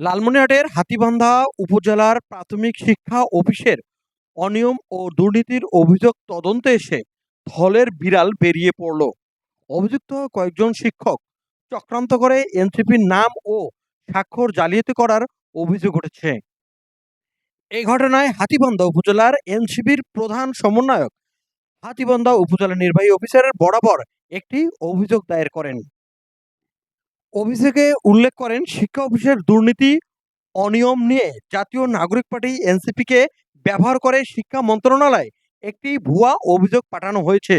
লালমনিরহাটের হাতীবান্ধা উপজেলার প্রাথমিক শিক্ষা অফিসের অনিয়ম ও দুর্নীতির অভিযোগ তদন্তে এসে থলের বিড়াল বেরিয়ে পড়ল। অভিযুক্ত কয়েকজন শিক্ষক চক্রান্ত করে এনসিপির নাম ও স্বাক্ষর জালিয়াতি করার অভিযোগ উঠেছে। এই ঘটনায় হাতীবান্ধা উপজেলার এনসিপির প্রধান সমন্বয়ক হাতীবান্ধা উপজেলা নির্বাহী অফিসারের বরাবর একটি অভিযোগ দায়ের করেন। অভিযোগে উল্লেখ করেন, শিক্ষা অফিসের দুর্নীতি, অনিয়ম নিয়ে জাতীয় নাগরিক পার্টি এনসিপিকে ব্যবহার করে শিক্ষা মন্ত্রণালয়ে একটি ভুয়া অভিযোগ পাঠানো হয়েছে।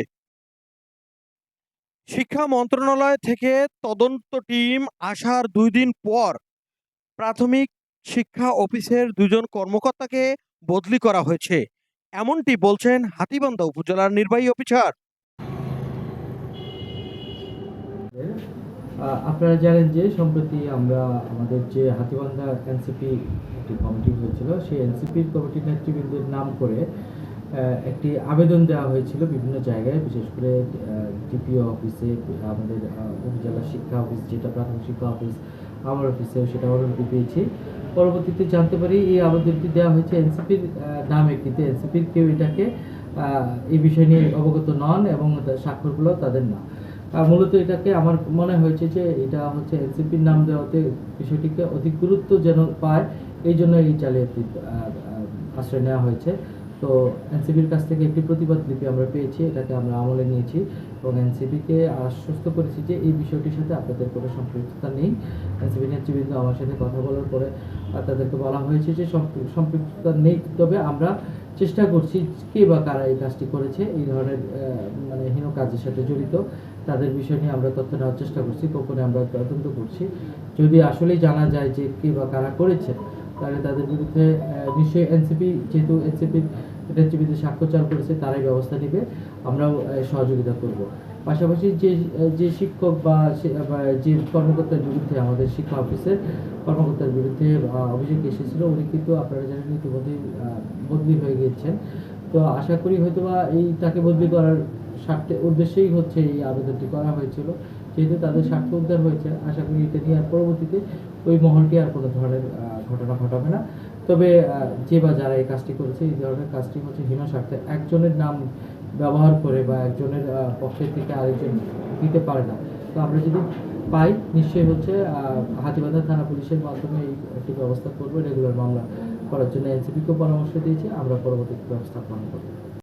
শিক্ষা মন্ত্রণালয় থেকে তদন্ত টিম আসার দুই দিন পর প্রাথমিক শিক্ষা অফিসের দুজন কর্মকর্তাকে বদলি করা হয়েছে। এমনটি বলছেন হাতীবান্ধা উপজেলার নির্বাহী অফিসার। আপনারা জানেন যে সম্প্রতি আমরা আমাদের যে হাতিবান্ধা এনসিপি একটি কমিটি হয়েছিল, সেই এনসিপির কমিটির নেতৃবৃন্দের নাম করে একটি আবেদন দেওয়া হয়েছিল বিভিন্ন জায়গায়, বিশেষ করে ডিপিও অফিসে, আমাদের উপজেলা শিক্ষা অফিস, যেটা প্রাথমিক শিক্ষা অফিস, আমার অফিসেও সেটা অনুমতি পেয়েছি। পরবর্তীতে জানতে পারি, এই আবেদনটি দেওয়া হয়েছে এনসিপির নামে, কিন্তু এনসিপির কেউ এটাকে এই বিষয় নিয়ে অবগত নন এবং স্বাক্ষরগুলো তাদের না। মূলত এটাকে আমার মনে হয়েছে যে এটা হচ্ছে এনসিপির নাম দেওয়াতে বিষয়টিকে অধিক গুরুত্ব যেন পায়, এই জন্য এই জালিয়াতি আশ্রয় নেওয়া হয়েছে। তো এনসিপির কাছ থেকে একটি প্রতিবাদ লিপি আমরা পেয়েছি, এটাকে আমরা আমলে নিয়েছি এবং এনসিপিকে আশ্বস্ত করেছি যে এই বিষয়টির সাথে আপনাদের কোনো সম্পৃক্ততা নেই। এনসিপি নেতৃবৃন্দ আমার সাথে কথা বলার পরে তাদেরকে বলা হয়েছে যে সম্পৃক্ততা নেই, তবে আমরা চেষ্টা করছি কে বা কারা এই কাজটি করেছে, এই ধরনের মানে হীন কাজের সাথে জড়িত, তাদের বিষয় নিয়ে আমরা তথ্য নেওয়ার চেষ্টা করছি, গোপনে আমরা তদন্ত করছি। যদি আসলেই জানা যায় যে কে বা কারা করেছে, তাহলে তাদের বিরুদ্ধে নিশ্চয়ই এনসিপি, যেহেতু এনসিপির নেতৃবৃন্দ সাক্ষ্যচার করেছে, তারাই ব্যবস্থা নেবে, আমরাও সহযোগিতা করব। পাশাপাশি যে যে শিক্ষক বা যে কর্মকর্তার বিরুদ্ধে আমাদের শিক্ষা অফিসের কর্মকর্তার বিরুদ্ধে অভিযোগ এসেছিল, উনি কিন্তু আপনারা জানেন ইতিমধ্যেই বদলি হয়ে গিয়েছেন। তো আশা করি হয়তোবা এই তাকে বদলি করার স্বার্থে, উদ্দেশ্যেই হচ্ছে এই আবেদনটি করা হয়েছিল, যেহেতু তাদের স্বার্থ উদ্ধার হয়েছে। আশা করি এটা নিয়ে আর পরবর্তীতে ওই মহলটি আর কোনো ধরনের ঘটনা ঘটাবে না। তবে যে বা যারা এই কাজটি করেছে, এই ধরনের কাজটি হচ্ছে হীন স্বার্থে একজনের নাম ব্যবহার করে বা একজনের পক্ষের থেকে আরেকজন দিতে পারে না। তো আমরা যদি পাই, নিশ্চয়ই হচ্ছে হাতিবান্ধা থানা পুলিশের মাধ্যমে এই একটি ব্যবস্থা করব রেগুলার মামলা করার জন্য এনসিপিকেও পরামর্শ দিয়েছে, আমরা পরবর্তী ব্যবস্থা গ্রহণ করব।